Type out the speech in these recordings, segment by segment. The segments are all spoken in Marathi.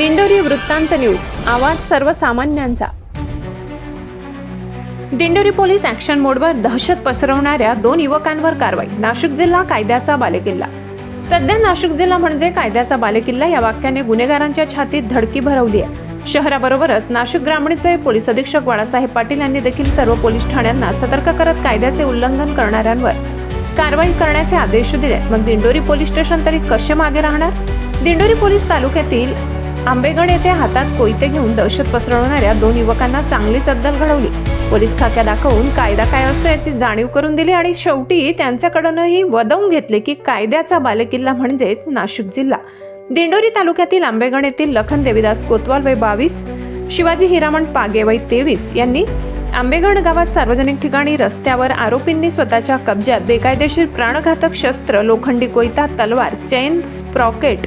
दिंडोरी वृत्तांत न्यूज आवाज सर्वसामान्यांचा. दिंडोरी पोलीस ऍक्शन मोडवर दहशत पसरवणाऱ्या दोन युवकांवर कारवाई नाशिक जिल्हा कायद्याचा बालेकिल्ला. सध्या नाशिक जिल्हा म्हणजे कायद्याचा बालेकिल्ला या वाक्याने गुन्हेगारांच्या छातीत धडकी भरवली आहे शहराबरोबरच नाशिक ग्रामीणचे पोलीस अधीक्षक बाळासाहेब पाटील यांनी देखील सर्व पोलीस ठाण्यांना सतर्क करत कायद्याचे उल्लंघन करणाऱ्यांवर कारवाई करण्याचे आदेश दिले मग दिंडोरी पोलीस स्टेशन तरी कसे मागे राहणार? दिंडोरी पोलीस तालुक्यातील आंबेगड येथे हातात कोयते घेऊन दहशत पसरवणाऱ्या दोन युवकांना चांगलीच अद्दल घडवली. पोलीस खाक्या दाखवून कायदा काय असतो याची जाणीव करून दिली आणि शेवटी त्यांच्याकडूनही वदवून घेतले की कायद्याचा बालेकिल्ला म्हणजेच नाशिक जिल्हा. दिंडोरी तालुक्यातील आंबेगड येथील लखन देवीदास कोतवाल वय बावीस शिवाजी हिरामण पागे वय तेवीस यांनी आंबेगड गावात सार्वजनिक ठिकाणी रस्त्यावर आरोपींनी स्वतःच्या कब्जात बेकायदेशीर प्राणघातक शस्त्र लोखंडी कोयता तलवार चेन स्प्रॉकेट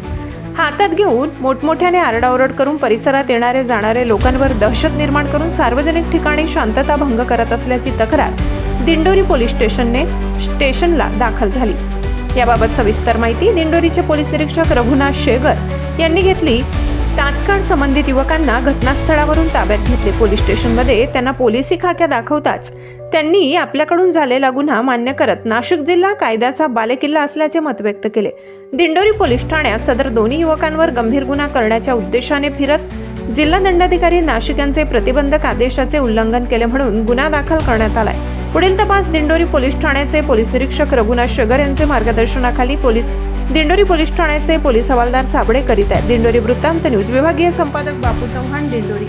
हातात घेऊन मोठमोठ्याने आरडाओरड करून परिसरात येणारे जाणारे लोकांवर दहशत निर्माण करून सार्वजनिक ठिकाणी शांतता भंग करत असल्याची तक्रार दिंडोरी पोलीस स्टेशनने स्टेशनला दाखल झाली. याबाबत सविस्तर माहिती दिंडोरीचे पोलीस निरीक्षक रघुनाथ शेगर यांनी घेतली. तात्काळ संबंधित युवकांना घटनास्थळावरून ताब्यात घेतले. पोलीस स्टेशनमध्ये त्यांना पोलिसी खाक्या दाखवताच त्यांनी आपल्याकडून झालेला गुन्हा मान्य करत नाशिक जिल्हा कायद्याचा बालेकिल्ला असल्याचे मत व्यक्त केले. दिंडोरी पोलीस ठाण्यात सदर दोन्ही युवकांवर गंभीर गुन्हा करण्याच्या उद्देशाने फिरत जिल्हा दंडाधिकारी नाशिक यांचे प्रतिबंधक आदेशाचे उल्लंघन केले म्हणून गुन्हा दाखल करण्यात आलाय. पुढील तपास दिंडोरी पोलीस ठाण्याचे पोलीस निरीक्षक रघुनाथ शगर यांचे मार्गदर्शनाखाली पोलीस दिंडोरी पोलीस ठाण्याचे पोलीस हवालदार साबळे करीत आहेत. दिंडोरी वृत्तांत न्यूज विभागीय संपादक बापू चव्हाण दिंडोरी